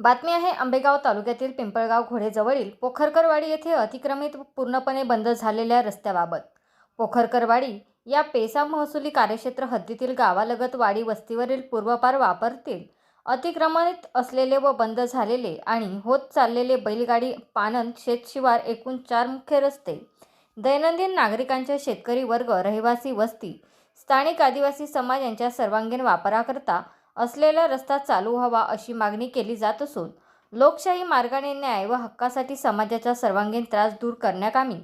बातमी आहे आंबेगाव तालुक्यातील पिंपळगाव घोडेजवळील पोखरकरवाडी येथे अतिक्रमित व पूर्णपणे बंद झालेल्या रस्त्याबाबत. पोखरकरवाडी या पेसा महसुली कार्यक्षेत्र हद्दीतील गावालगत वाडी वस्तीवरील पूर्वपार वापरतील. अतिक्रमित असलेले व बंद झालेले आणि होत चाललेले बैलगाडी पानन शेतशिवार एकूण चार मुख्य रस्ते. दैनंदिन नागरिकांच्या शेतकरी वर्ग रहिवासी वस्ती स्थानिक आदिवासी समाज यांच्या सर्वांगीण वापराकरता असलेला रस्ता चालू व्हावा अशी मागणी केली जात असून लोकशाही मार्गाने न्याय व हक्कासाठी समाजाचा सर्वांगीण त्रास दूर करण्याकामी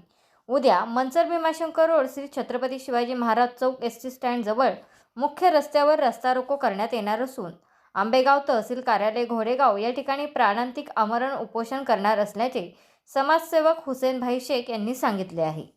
उद्या मनसर भीमाशंकर रोड श्री छत्रपती शिवाजी महाराज चौक एस टी स्टँडजवळ मुख्य रस्त्यावर रस्ता रोको करण्यात येणार असून आंबेगाव तहसील कार्यालय घोडेगाव या ठिकाणी प्राणांतिक आमरण उपोषण करणार असल्याचे समाजसेवक हुसेनभाई शेख यांनी सांगितले आहे.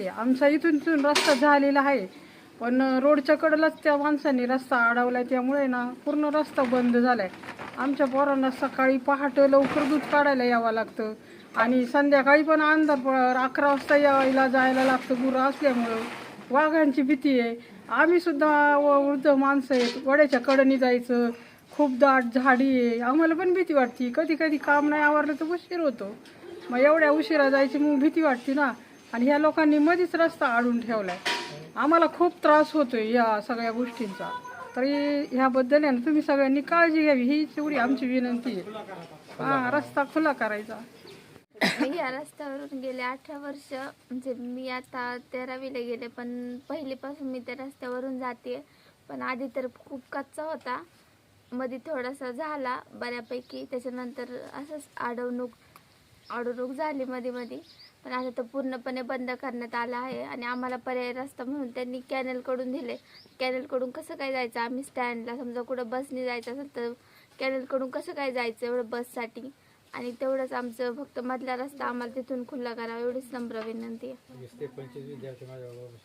आहे. आमचा इथून इथून रस्ता झालेला आहे. पण रोडच्या कडेलाच त्या माणसांनी रस्ता अडवला त्यामुळे ना पूर्ण रस्ता बंद झालाय. आमच्या पोरांना सकाळी पहाटं लवकर दूध काढायला यावं लागतं. आणि संध्याकाळी पण अंधार अकरा वाजता यायला जायला लागतं. गुरं असल्यामुळं वाघांची भीती आहे. आम्ही सुद्धा व- वृद्ध माणसं आहेत. वड्याच्या कडेने जायचं. खूप दाट झाडी आहे. आम्हाला पण भीती वाटते. कधी कधी काम नाही आवरलं तर उशीर होतो. मग एवढ्या उशिरा जायची मग भीती वाटते ना. आणि ह्या लोकांनी मध्येच रस्ता आडून ठेवलाय. आम्हाला खूप त्रास होतोय या सगळ्या गोष्टींचा. तरी ह्याबद्दल आहे ना तुम्ही सगळ्यांनी काळजी घ्यावी. ही एवढी आमची विनंती आहे. हा रस्ता खुला करायचा. या रस्त्यावरून गेले अठरा वर्ष. म्हणजे मी आता तेरावीला गेले पण पहिलीपासून मी त्या रस्त्यावरून जाते. पण आधी तर खूप कच्चा होता. मध्ये थोडासा झाला बऱ्यापैकी. त्याच्यानंतर असंच अडवणूक अडवणूक झाली मध्ये मध्ये पण आता तो पूर्णपणे बंद करण्यात आला आहे आणि आम्हाला पर्याय रस्ता म्हणून त्यांनी कॅनलकडून दिले. कॅनलकडून कसं काय जायचं? आम्ही स्टँडला समजा कुठं बसने जायचं असेल तर कॅनलकडून कसं काय जायचं एवढं बससाठी आणि तेवढंच आमचं फक्त मधला रस्ता आम्हाला तिथून खुला करावा एवढीच नम्र विनंती आहे.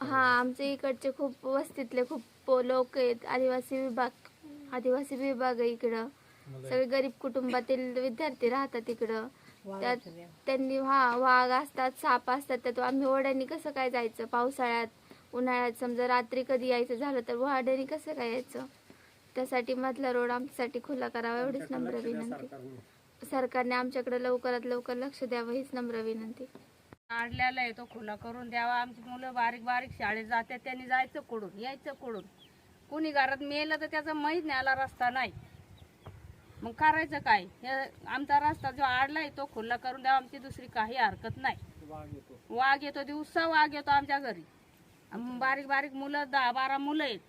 हा आमच्या इकडचे खूप वस्तीतले खूप लोक आहेत. आदिवासी विभाग आदिवासी विभाग आहे इकडं. सगळे गरीब कुटुंबातील विद्यार्थी राहतात इकडं. त्यात त्यांनी हा वाघ असतात साप असतात त्यात आम्ही ओढ्यानी कसं काय जायचं? पावसाळ्यात उन्हाळ्यात समजा रात्री कधी यायचं झालं तर वाड्यानी कसं काय यायचं? त्यासाठी मधला रोड आमच्यासाठी खुला करावा एवढीच नम्र विनंती. सरकारने आमच्याकडे लवकरात लवकर लक्ष द्यावं हीच नम्र विनंती. आणलेला आहे तो खुला करून द्यावा. आमची मुलं बारीक बारीक शाळेत जातात त्यांनी जायचं कुडून यायचं कुडून. कुणी घरात मेलं तर त्याचा माहीत न्यायला रस्ता नाही. मग करायचं काय? हे आमचा रस्ता जो आडलाय तो खुला करून द्यावा. आमची दुसरी काही हरकत नाही. वाघ येतो. दिवसा वाघ येतो आमच्या घरी. बारीक बारीक मुलं दहा बारा मुलं आहेत.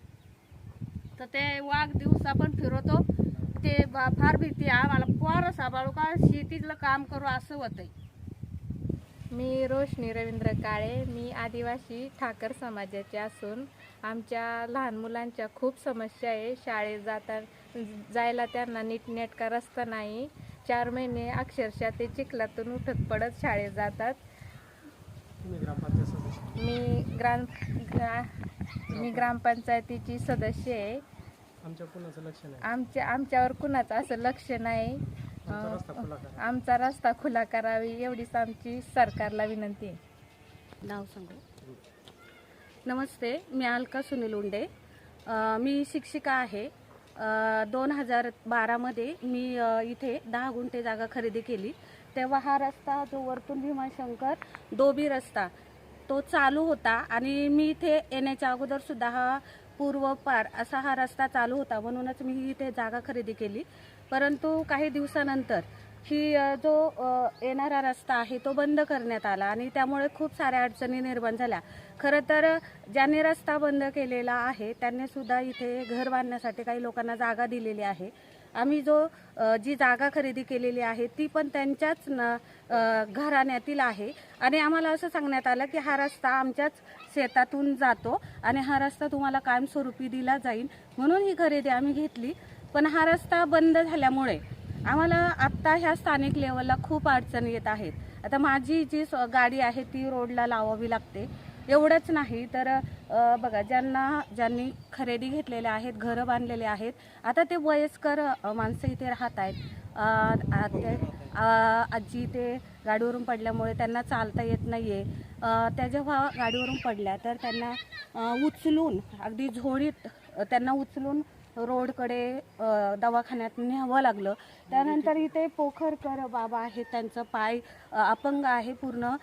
तर ते वाघ दिवसा पण फिरवतो. ते बा- फार भीती आहे. आम्हाला पोरं सांभाळू का? शेतीतलं काम करू असं होतंय. मी रोशनी रवींद्र काळे. मी आदिवासी ठाकर समाजाचे असून आमच्या लहान मुलांच्या खूप समस्या आहे. शाळेत जाता जायला त्यांना नीटनेटका रस्ता नाही. चार महिने अक्षरशः ते चिखलातून उठत पडत शाळेत जातात. मी ग्राम ग्रा मी ग्रामपंचायतीची सदस्य आहे. आमच्या आमच्यावर कुणाचं असं लक्ष नाही. आमचा रस्ता खुला करा आमचा रस्ता खुला करावी एवढीच आमची सरकारला विनंती आहे. नाव सांगू. नमस्ते मी अलका सुनील उंडे. मी शिक्षिका आहे. दोन हजार बारामध्ये मी इथे दहा गुंठे जागा खरेदी केली. तेव्हा हा रस्ता जो वरतून भीमाशंकर दोबी रस्ता तो चालू होता आणि मी इथे येण्याच्या अगोदरसुद्धा हा हा पूर्वपार असा हा रस्ता चालू होता म्हणूनच मी इथे जागा खरेदी केली. परंतु काही दिवसानंतर ही जो येणारा रस्ता आहे तो बंद करण्यात आला आणि त्यामुळे खूप साऱ्या अडचणी निर्माण झाल्या. खरं तर ज्यांनी रस्ता बंद केलेला आहे त्यांनी सुद्धा इथे घर बांधण्यासाठी काही लोकांना जागा दिलेली आहे. आम्ही जो जी जागा खरेदी केलेली आहे ती पण त्यांच्याच न घराण्यातील आहे. आणि आम्हाला असं सांगण्यात आलं की हा रस्ता आमच्याच शेतातून जातो आणि हा रस्ता तुम्हाला कायमस्वरूपी दिला जाईल म्हणून ही खरेदी आम्ही घेतली. पण हा रस्ता बंद झाल्यामुळे आम्हाला आत्ता ह्या स्थानिक लेवलला खूप अडचणी येत आहेत. आता माझी जी गाडी आहे ती रोडला लावावी लागते. एवढंच नाही तर बघा ज्यांना ज्यांनी खरेदी घेतलेल्या आहेत घरं बांधलेले आहेत आता ते वयस्कर माणसं इथे राहत आहेत. आ- ते, आजी ते गाडीवरून पडल्यामुळे त्यांना चालता येत नाही आहे त्या जेव्हा गाडीवरून पडल्या तर त्यांना उचलून अगदी झोडीत त्यांना उचलून रोडकडे दवाखान्यात न्यावं लागलं. त्यानंतर इथे पोखरकर बाबा आहेत त्यांचं पाय अपंग आहे पूर्ण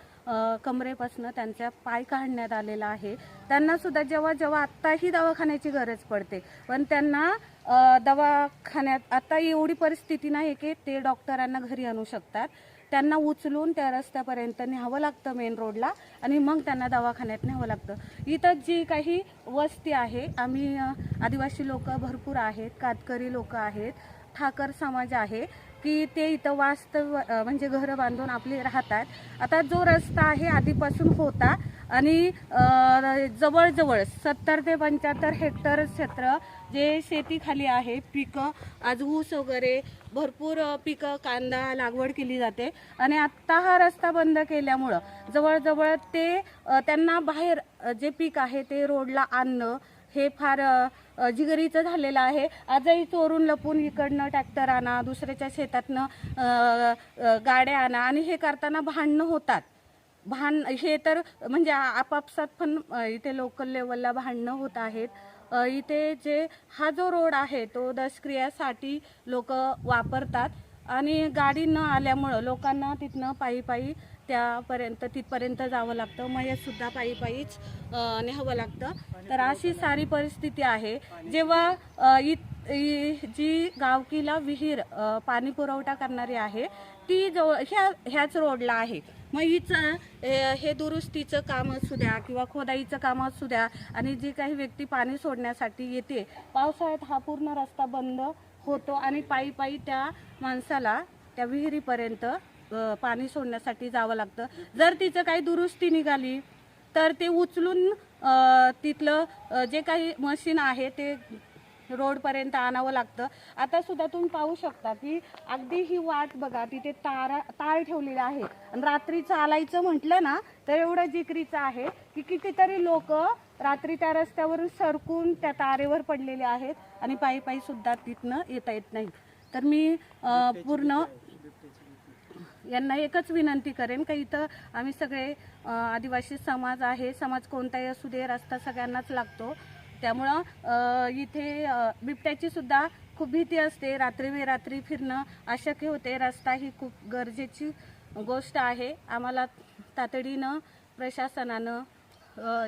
कमरेपासनं त्यांचा पाय काढण्यात आलेला आहे. त्यांना सुद्धा जेव्हा जेव्हा आत्ताही दवाखान्याची गरज पडते पण त्यांना दवाखान्यात आता एवढी परिस्थिती नाही की ते डॉक्टरांना घरी आणू शकतात. त्यांना उचलून त्या रस्त्यापर्यंत न्यावं लागतं मेन रोडला आणि मग त्यांना दवाखान्यात न्यावं लागतं. इथं जी काही वस्ती आहे आम्ही आदिवासी लोक भरपूर आहेत कातकरी लोक आहेत ठाकर समाज आहे की ते इथं वास्तव म्हणजे घरं बांधून आपले राहतात. आता जो रस्ता आहे आधीपासून होता आणि जवळजवळ सत्तर ते पंच्याहत्तर हेक्टर क्षेत्र जे शेतीखाली आहे पिकं आज ऊस वगैरे भरपूर पिकं कांदा लागवड केली जाते. आणि आत्ता हा रस्ता बंद केल्यामुळं जवळजवळ ते त्यांना बाहेर जे पीक आहे ते रोडला आणणं हे फार जिगरीचं झालेलं आहे. आजही चोरून लपून इकडनं ट्रॅक्टर आणा दुसऱ्याच्या शेतातनं गाड्या आणा आणि हे करताना भांडणं होतात. भान हे तर म्हणजे आपापसात पण इथे लोकल लेवलला भांडणं होत आहेत. इथे जे हा जो रोड आहे तो दशक्रियासाठी लोक वापरतात. आणि गाडी न आल्यामुळं लोकांना तिथनं पायी पायी त्यापर्यंत तिथपर्यंत जावं लागतं. मयतसुद्धा पायी पायीच न्यावं लागतं. तर अशी सारी परिस्थिती आहे. जेव्हा इत- इ- जी गावकीला विहीर पाणी पुरवठा करणारी आहे ती जवळ ह्या ह्याच रोडला आहे. मग हिचं हे दुरुस्तीचं काम असू द्या किंवा खोदाईचं काम असू द्या आणि जी काही व्यक्ती पाणी सोडण्यासाठी येते पावसाळ्यात हा पूर्ण रस्ता बंद होतो आणि पायी पायी त्या माणसाला त्या विहिरीपर्यंत पाणी सोडण्यासाठी जावं लागतं. जर तिचं काही दुरुस्ती निघाली तर ते उचलून तिथलं जे काही मशीन आहे ते रोडपर्यंत आणावं लागतं. आता सुद्धा तुम्ही पाहू शकता की अगदी ही वाट बघा तिथे तारा तार ठेवलेला आहे आणि रात्री चालायचं म्हटलं ना तर एवढं जिकरीचं आहे की कितीतरी लोक रात्री त्या रस्त्यावरून सरकून त्या तारेवर पडलेले आहेत आणि पायी पायी सुद्धा तिथनं येता येत नाही तर मी पूर्ण यांना एकच विनंती करेन का इथं आम्ही सगळे आदिवासी समाज आहे समाज कोणताही असू दे रस्ता सगळ्यांनाच लागतो. त्यामुळं इथे बिबट्याची सुद्धा खूप भीती असते. रात्री बेरात्री फिरणं अशक्य होते. रस्ता ही खूप गरजेची गोष्ट आहे. आम्हाला तातडीनं प्रशासनानं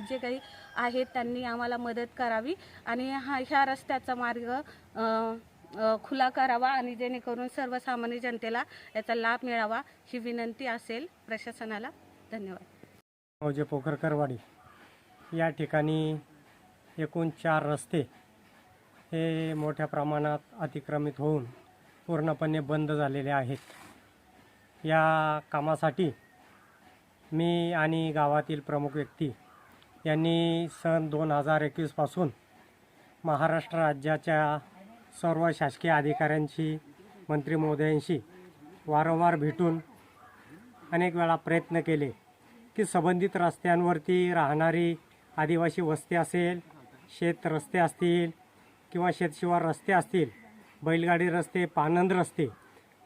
जे काही आहेत त्यांनी आम्हाला मदत करावी आणि हा ह्या रस्त्याचा मार्ग खुला करावा आणि जेणेकरून सर्वसामान्य जनतेला याचा लाभ मिळावा ही विनंती असेल प्रशासनाला. धन्यवाद. मौजे पोखरकरवाडी. या ठिकाणी एकूण चार रस्ते हे मोठ्या प्रमाणात अतिक्रमित होऊन पूर्णपणे बंद झालेले आहेत. या कामासाठी मी आणि गावातील प्रमुख व्यक्ती यांनी सन दोन हजार एकवीसपासून महाराष्ट्र राज्याच्या सर्व शासकीय अधिकाऱ्यांशी मंत्री महोदयांशी वारंवार भेटून अनेक वेळा प्रयत्न केले की संबंधित रस्त्यांवरती राहणारी आदिवासी वस्ती असेल शेत रस्ते असतील किंवा शेतशिवार रस्ते असतील बैलगाडी रस्ते पानंद रस्ते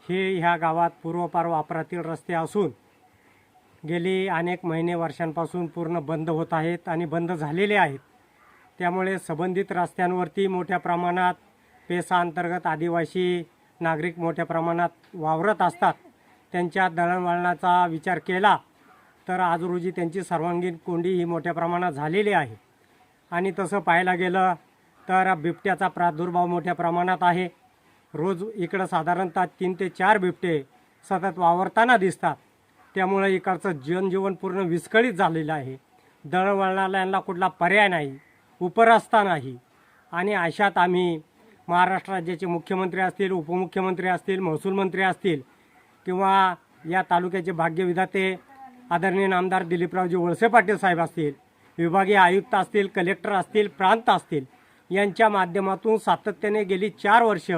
हे ह्या गावात पूर्वपार वापरातील रस्ते असून गेली अनेक महिने वर्षांपासून पूर्ण बंद होत आहेत आणि बंद झालेले आहेत. त्यामुळे संबंधित रस्त्यांवरती मोठ्या प्रमाणात पेसा अंतर्गत आदिवासी नागरिक मोठ्या प्रमाणात वावरत असतात. त्यांच्या दळणवळणाचा विचार केला तर आज रोजी त्यांची सर्वांगीण कोंडी ही मोठ्या प्रमाणात झालेली आहे. आणि तसं पाहायला गेलं तर बिबट्याचा प्रादुर्भाव मोठ्या प्रमाणात आहे. रोज इकडं साधारणतः तीन ते चार बिबटे सतत वावरताना दिसतात. त्यामुळे इकडचं जनजीवन पूर्ण विस्कळीत झालेलं आहे. दळणवळणाला कुठला पर्याय नाही उपरस्ता नाही. आणि अशात आम्ही महाराष्ट्र राज्याचे मुख्यमंत्री असतील उपमुख्यमंत्री असतील महसूल मंत्री असतील किंवा या तालुक्याचे भाग्यविधाते आदरणीय आमदार दिलीपरावजी वळसे पाटील साहेब असतील विभागीय आयुक्त असतील कलेक्टर असतील प्रांत असतील यांच्या माध्यमातून सातत्याने गेली चार वर्ष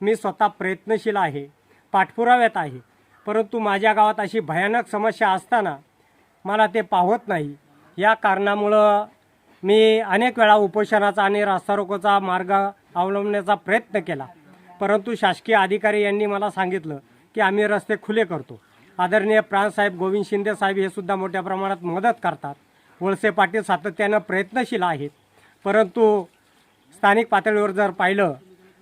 मी स्वतः प्रयत्नशील आहे पाठपुराव्यात आहे. परंतु माझ्या गावात अशी भयानक समस्या असताना मला ते पाहत नाही. या कारणामुळं मी अनेक वेळा उपोषणाचा आणि रास्ता रोकोचा मार्ग अवलंबण्याचा प्रयत्न केला. परंतु शासकीय अधिकारी यांनी मला सांगितलं की आम्ही रस्ते खुले करतो. आदरणीय प्राणसाहेब गोविंद शिंदे साहेब हे सुद्धा मोठ्या प्रमाणात मदत करतात. वळसे पाटील सातत्यानं प्रयत्नशील आहेत. परंतु स्थानिक पातळीवर जर पाहिलं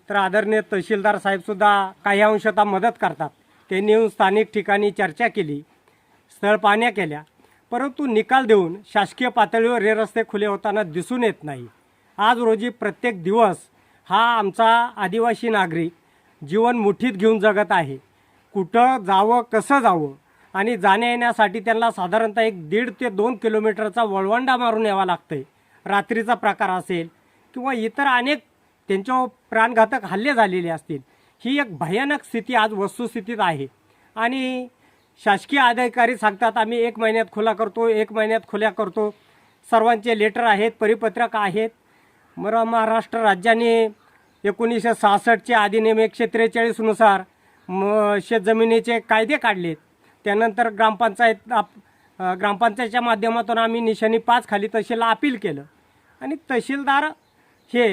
तर आदरणीय तहसीलदार साहेबसुद्धा काही अंशतः मदत करतात. त्यांनी येऊन स्थानिक ठिकाणी चर्चा केली स्थळ पाहण्या केल्या. परंतु निकाल देऊन शासकीय पातळीवर हे रस्ते खुले होताना दिसून येत नाही. आज रोजी प्रत्येक दिवस हा आमचा आदिवासी नागरिक जीवन मुठीत घेऊन जगत आहे. कुठं जावं कसं जावं आणि जाण्या येण्यासाठी त्यांना साधारणतः एक दीड ते दोन किलोमीटरचा वळवंडा मारून यावा लागतंय. रात्रीचा प्रकार असेल किंवा इतर अनेक त्यांच्यावर प्राणघातक हल्ले झालेले असतील ही एक भयानक स्थिती आज वस्तुस्थितीत आहे. आणि शासकीय अधिकारी सांगतात आम्ही एक महिन्यात खुला करतो एक महिन्यात खुल्या करतो. सर्वांचे लेटर आहेत परिपत्रक आहेत. मर महाराष्ट्र राज्याने एकोणीसशे सहासष्टचे अधिनियम एकशे त्रेचाळीसनुसार म शेतजमिनीचे कायदे काढलेत. त्यानंतर ग्रामपंचायत आप ग्रामपंचायतच्या माध्यमातून आम्ही निशाणी पाच खाली तहसीलला अपील केलं. आणि तहसीलदार हे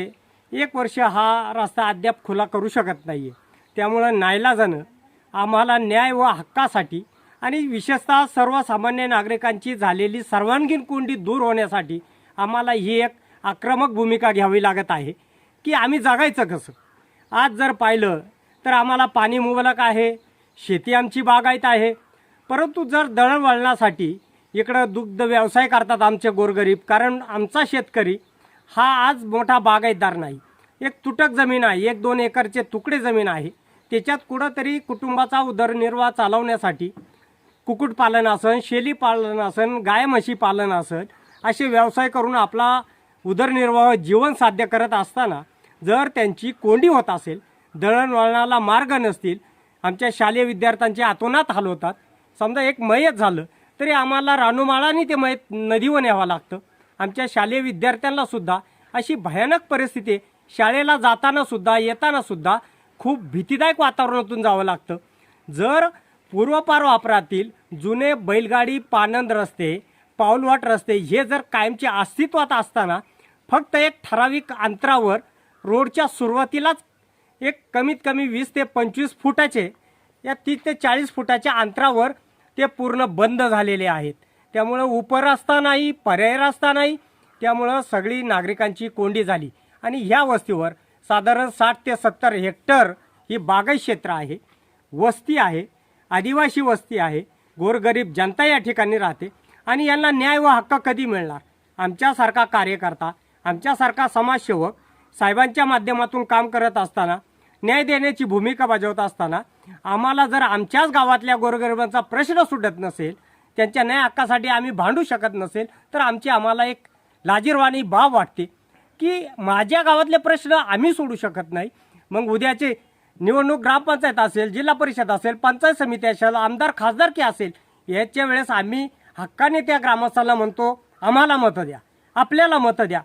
एक वर्ष हा रस्ता अद्याप खुला करू शकत नाही आहे त्यामुळं नाईलाजानं आम्हाला न्याय व हक्कासाठी आणि विशेषतः सर्वसामान्य नागरिकांची झालेली सर्वांगीण कोंडी दूर होण्यासाठी आम्हाला ही एक आक्रमक भूमिका घ्यावी लागत आहे. की आम्ही जगायचं कसं? आज जर पाहिलं तर आम्हाला पाणी मुबलक आहे शेती आमची बागायत आहे परंतु जर दळणवळणासाठी इकडं दुग्ध व्यवसाय करतात आमचे गोरगरीब कारण आमचा शेतकरी हा आज मोठा बागायतदार नाही. एक तुटक जमीन आहे एक दोन एकरचे तुकडे जमीन आहे. त्याच्यात कुठंतरी कुटुंबाचा उदरनिर्वाह चालवण्यासाठी कुक्कुटपालन असन शेली पालन असन गाय म्हशी पालन असन असे व्यवसाय करून आपला उदरनिर्वाह जीवन साध्य करत असताना जर त्यांची कोंडी होत असेल दळणवळणाला मार्ग नसतील आमच्या शालेय विद्यार्थ्यांचे आतोनात हाल होतात समजा एक मयत झालं तरी आम्हाला रानुमाळाने ते मयत नदीवर न्यावं लागतं. आमच्या शालेय विद्यार्थ्यांना सुद्धा अशी भयानक परिस्थिती शाळेला जाताना सुद्धा येताना सुद्धा खूप भीतीदायक वातावरणातून जावं लागतं. जर पूर्वपार वापरातील जुने बैलगाडी पानंद रस्ते पाऊलवाट रस्ते हे जर कायमचे अस्तित्वात असताना फक्त एक ठराविक अंतरावर रोडच्या सुरुवातीलाच एक कमीत कमी वीस ते पंचवीस फुटाचे या तीस ते चाळीस फुटाच्या अंतरावर ते पूर्ण बंद झालेले आहेत. त्यामुळं उपरस्ता नाही पर्याय रस्ता नाही. त्यामुळं सगळी नागरिकांची कोंडी झाली. आणि ह्या वस्तीवर साधारण साठ ते सत्तर हेक्टर ही बागायत क्षेत्र आहे वस्ती आहे आदिवासी वस्ती आहे गोरगरीब जनता या ठिकाणी राहते आणि यांना न्याय व हक्क कधी मिळणार? आमच्यासारखा कार्यकर्ता आमच्यासारखा समाजसेवक साहेबांच्या माध्यमातून काम करत असताना न्याय देण्याची भूमिका बजावत असताना आम्हाला जर आमच्याच गावातल्या गोरगरिबांचा प्रश्न सुटत नसेल त्यांच्या न्याय हक्कासाठी आम्ही भांडू शकत नसेल तर आमची आम्हाला एक लाजीरवाणी बाब वाटते की माझ्या गावातले प्रश्न आम्ही सोडू शकत नाही. मग उद्याचे निवडणूक ग्रामपंचायत असेल जिल्हा परिषद असेल पंचायत समिती असेल आमदार खासदारकी असेल याच्या वेळेस आम्ही हक्काने त्या ग्रामस्थाला म्हणतो आम्हाला मतं द्या आपल्याला मतं द्या.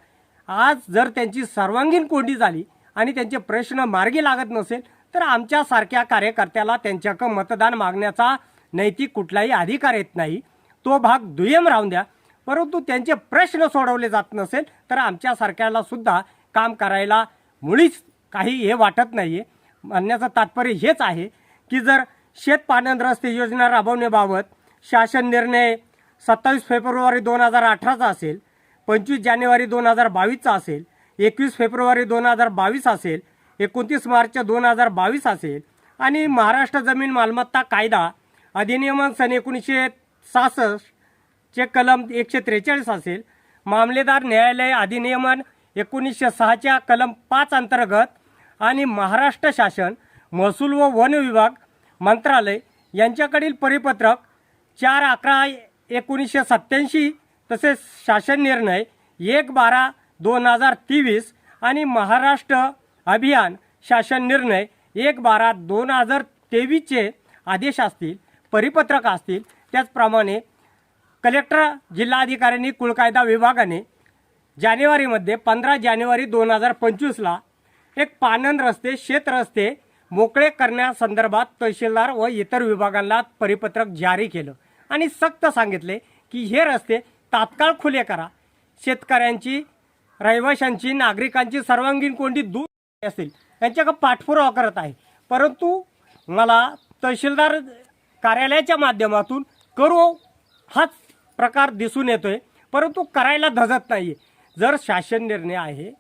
आज जर त्यांची सर्वांगीण कोंडी झाली आणि त्यांचे प्रश्न मार्गी लागत नसेल तर आमच्यासारख्या कार्यकर्त्याला त्यांच्याकडं मतदान मागण्याचा नैतिक कुठलाही अधिकार येत नाही. तो भाग दुय्यम राहून द्या. परंतु त्यांचे प्रश्न सोडवले जात नसेल तर आमच्यासारख्याला सुद्धा काम करायला मुळीच काही हे वाटत नाही आहे म्हणण्याचं तात्पर्य हेच आहे की जर शेत रस्ते योजना राबवण्याबाबत शासन निर्णय सत्तावीस फेब्रुवारी दोन हजार अठराचा असेल पंचवीस जानेवारी दोन हजार बावीसचा असेल एकवीस फेब्रुवारी दोन हजार बावीस असेल एकोणतीस मार्च दोन हजार बावीस असेल. आणि महाराष्ट्र जमीन मालमत्ता कायदा अधिनियमन सन एकोणीसशे सहासष्टचे कलम एकशे त्रेचाळीस असेल. मामलेदार न्यायालय अधिनियमन एकोणीसशे सहाच्या कलम पाच अंतर्गत आणि महाराष्ट्र शासन महसूल व वन विभाग मंत्रालय यांच्याकडील परिपत्रक चार अकरा एकोणीसशे सत्त्याऐंशी तसेच शासन निर्णय एक बारा दोन हजार तेवीस आणि महाराष्ट्र अभियान शासन निर्णय एक बारा दोन हजार तेवीसचे आदेश असतील परिपत्रक असतील त्याचप्रमाणे कलेक्टर जिल्हाधिकाऱ्यांनी कुळकायदा विभागाने जानेवारीमध्ये पंधरा जानेवारी दोन हजार पंचवीसला एक पानन रस्ते शेत रस्ते मोकळे करण्यासंदर्भात तहसीलदार व इतर विभागांना परिपत्रक जारी केलं आणि सक्त सांगितले की हे रस्ते तात्काळ खुले करा. शेतकऱ्यांची रहिवाशांची नागरिकांची सर्वांगीण कोंडी दूर असतील यांच्याकडे पाठपुरावा करत आहे. परंतु मला तहसीलदार कार्यालयाच्या माध्यमातून करू हाच प्रकार दिसून येतो आहे परंतु करायला धजत नाही जर शासन निर्णय आहे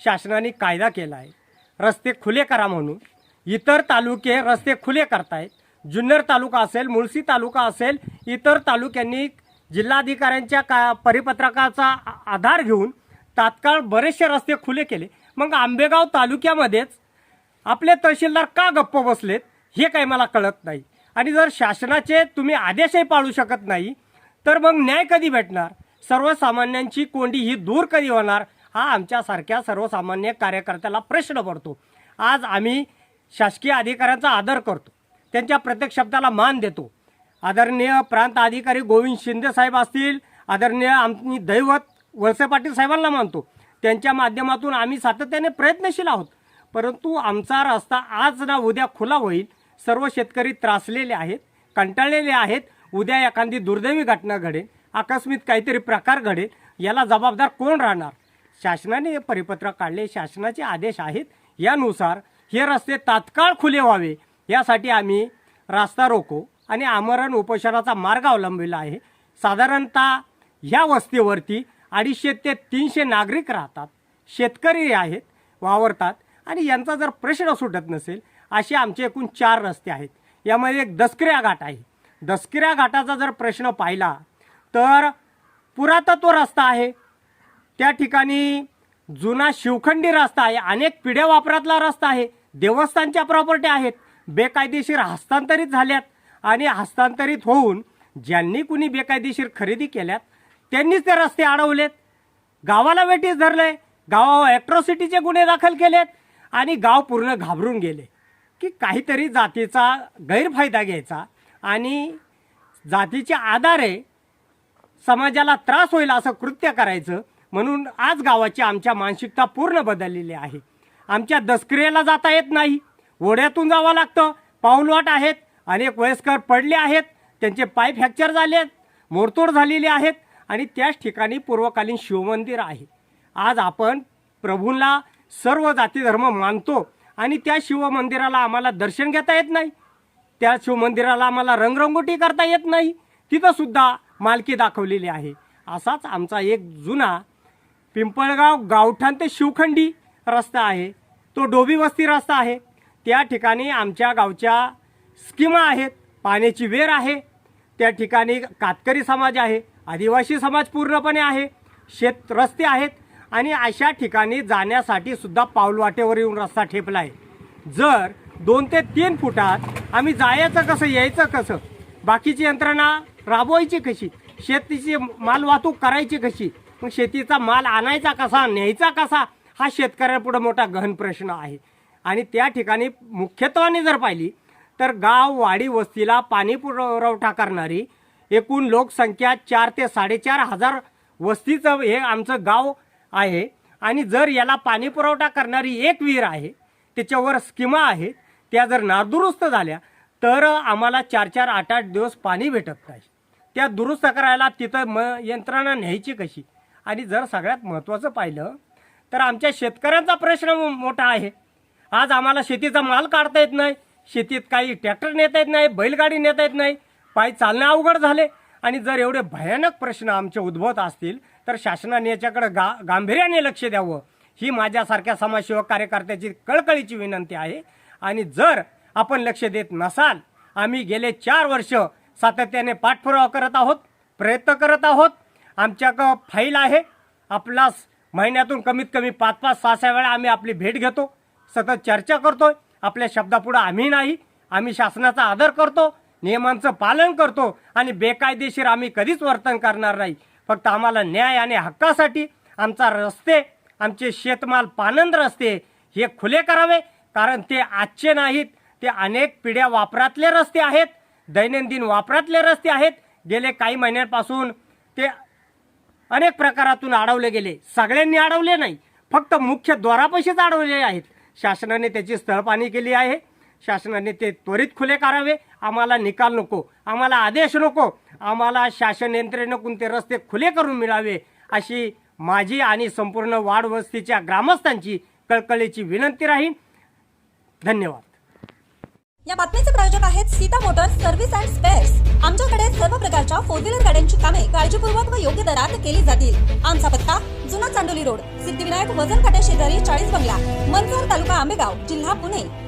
शासनाने कायदा केला आहे रस्ते खुले करा म्हणून इतर तालुके रस्ते खुले करतायत जुन्नर तालुका असेल मुळशी तालुका असेल इतर तालुक्यांनी जिल्हाधिकाऱ्यांच्या का परिपत्रकाचा आधार घेऊन तात्काळ बरेचसे रस्ते खुले केले. मग आंबेगाव तालुक्यामध्येच आपले तहसीलदार का गप्प बसलेत हे काही मला कळत नाही. आणि जर शासनाचे तुम्ही आदेशही पाळू शकत नाही तर मग न्याय कधी भेटणार? सर्वसामान्यांची कोंडी ही दूर कधी होणार? हा आमच्यासारख्या सर्वसामान्य कार्यकर्त्याला प्रश्न पडतो. आज आम्ही शासकीय अधिकाऱ्यांचा आदर करतो. त्यांच्या प्रत्येक शब्दाला मान देतो. आदरणीय प्रांत अधिकारी गोविंद शिंदे साहेब असतील आदरणीय आम्ही दैवत वळसे पाटील साहेबांना मानतो. त्यांच्या माध्यमातून आम्ही सातत्याने प्रयत्नशील आहोत. परंतु आमचा रस्ता आज ना उद्या खुला होईल. सर्व शेतकरी त्रासलेले आहेत कंटाळलेले आहेत. उद्या एखादी दुर्दैवी घटना घडेल आकस्मित काहीतरी प्रकार घडेल याला जबाबदार कोण राहणार? शासनाने हे परिपत्रक काढले. शासनाचे आदेश आहेत यानुसार हे रस्ते तात्काळ खुले व्हावे. यासाठी आम्ही रास्ता रोको आणि आमरण उपोषणाचा मार्ग अवलंबिला आहे. साधारणतः ह्या वस्तीवरती अडीचशे ते तीनशे नागरिक राहतात शेतकरी आहेत वावरतात आणि यांचा जर प्रश्न सुटत नसेल असे आमचे एकूण चार रस्ते आहेत. यामध्ये एक दसकिऱ्या घाट आहे. दसकिऱ्या घाटाचा जर प्रश्न पाहिला तर पुरातत्व रस्ता आहे. त्या ठिकाणी जुना शिवखंडी रस्ता आहे. अनेक पिढ्या वापरातला रस्ता आहे. देवस्थानच्या प्रॉपर्टी आहेत. बेकायदेशीर हस्तांतरित झाल्यात आणि हस्तांतरित होऊन ज्यांनी कुणी बेकायदेशीर खरेदी केल्यात त्यांनीच ते रस्ते अडवलेत. गावाला वेटीस धरलंय. गावावर ॲट्रॉसिटीचे गुन्हे दाखल केलेत आणि गाव पूर्ण घाबरून गेले. की काहीतरी जातीचा गैरफायदा घ्यायचा आणि जातीच्या आधारे समाजाला त्रास होईल असं कृत्य करायचं म्हणून आज गावाची आमच्या मानसिकता पूर्ण बदललेली आहे. आमच्या दसक्रियेला जाता येत नाही. ओढ्यातून जावं लागतं. पाऊलवाट आहेत. अनेक वयस्कर पडले आहेत. त्यांचे पाय फ्रॅक्चर झाले आहेत मोडतोड झालेली आहेत. आणि त्याच ठिकाणी पूर्वकालीन शिवमंदिर आहे. आज आपण प्रभूंना सर्व जाती धर्म मानतो आणि त्या शिवमंदिराला आम्हाला दर्शन घेता येत नाही. त्या शिवमंदिराला आम्हाला रंगरंगोटी करता येत नाही. तिथंसुद्धा मालकी दाखवलेली आहे. असाच आमचा एक जुना पिंपळगाव गावठाण ते शिवखंडी रस्ता आहे. तो डोबी वस्ती रस्ता आहे. त्या ठिकाणी आमच्या गावच्या स्कीमा आहेत. पाण्याची वेर आहे. त्या ठिकाणी कातकरी समाज आहे. आदिवासी समाज पूर्णपणे आहे शेत रस्ते आहेत आणि अशा ठिकाणी जाण्यासाठी सुद्धा पाऊलवाटेवर येऊन रस्ता ठेपला आहे. जर दोन ते तीन फुटात आम्ही जायचं कसं यायचं कसं बाकीची यंत्रणा राबवायची कशी शेतीची माल वाहतूक करायची कशी मग शेतीचा माल आणायचा कसा न्यायचा कसा हा शेतकऱ्यापुढं मोठा गहन प्रश्न आहे. आणि त्या ठिकाणी मुख्यत्वाने जर पाहिली तर गाव वाडी वस्तीला पाणी पुरवठा करणारी एकूण लोकसंख्या चार ते साडेचार हजार वस्तीचं हे आमचं गाव आहे. आणि जर याला पाणी पुरवठा करणारी एक विहीर आहे त्याच्यावर स्किमा आहे त्या जर नादुरुस्त झाल्या तर आम्हाला चार चार आठ आठ दिवस पाणी भेटत नाही. त्या दुरुस्त करायला तिथं म यंत्रणा न्यायची कशी? आणि जर सगळ्यात महत्त्वाचं पाहिलं तर आमच्या शेतकऱ्यांचा प्रश्न मोठा आहे. आज आम्हाला शेतीचा माल काढता येत नाही शेतीत काही ट्रॅक्टर नेता येत नाही बैलगाडी नेता येत नाही पाय चालणे अवघड झाले. आणि जर एवढे भयानक प्रश्न आमचे उद्भवत असतील तर शासनाने याच्याकडे गा गांभीर्याने लक्ष द्यावं. ही माझ्यासारख्या समाजसेवक कार्यकर्त्याची कळकळीची विनंती आहे. आणि जर आपण लक्ष देत नसाल आम्ही गेले चार वर्ष सातत्याने पाठपुरावा करत आहोत प्रयत्न करत आहोत. आमच्याकडं फाईल आहे. आपला महिन्यातून कमीत कमी पाच पाच सहा सहा वेळा आम्ही आपली भेट घेतो. सतत चर्चा करतोय. आपल्या शब्दापुढं आम्ही नाही. आम्ही शासनाचा आदर करतो. नियमांचं पालन करतो आणि बेकायदेशीर आम्ही कधीच वर्तन करणार नाही. फक्त आम्हाला न्याय आणि हक्कासाठी आमचा रस्ते आमचे शेतमाल पानंद रस्ते हे खुले करावे कारण ते आजचे नाहीत. ते अनेक पिढ्या वापरातले रस्ते आहेत दैनंदिन वापरातले रस्ते आहेत. गेले काही महिन्यांपासून ते अनेक प्रकारातून अडवले गेले. सगळ्यांनी अडवले नाही फक्त मुख्य द्वारापाशीच अडवले आहेत. शासनाने त्याची स्थळपाणी केली आहे. शासनाने ते त्वरित खुले करावे. आम्हाला निकाल नको. आम्हाला आदेश नको. आम्हाला शासन यंत्रणेकडून ते रस्ते खुले करून मिळावे. अशी माझी आणि संपूर्ण वाडवस्तीच्या ग्रामस्थांची कळकळीची विनंती राहील. धन्यवाद. या बातमीचे प्रायोजक आहेत Sita motors service and spares. आमच्याकडे सर्व प्रकारच्या फोर व्हीलर गाड्यांची कामे काळजीपूर्वक व योग्य दरात केली जातील. आमचा पत्ता जुना चांडोली रोड. सिद्धिविनायक वजन काट्या शेजारी चाळीस बंगला. मनसर तालुका आंबेगाव जिल्हा पुणे.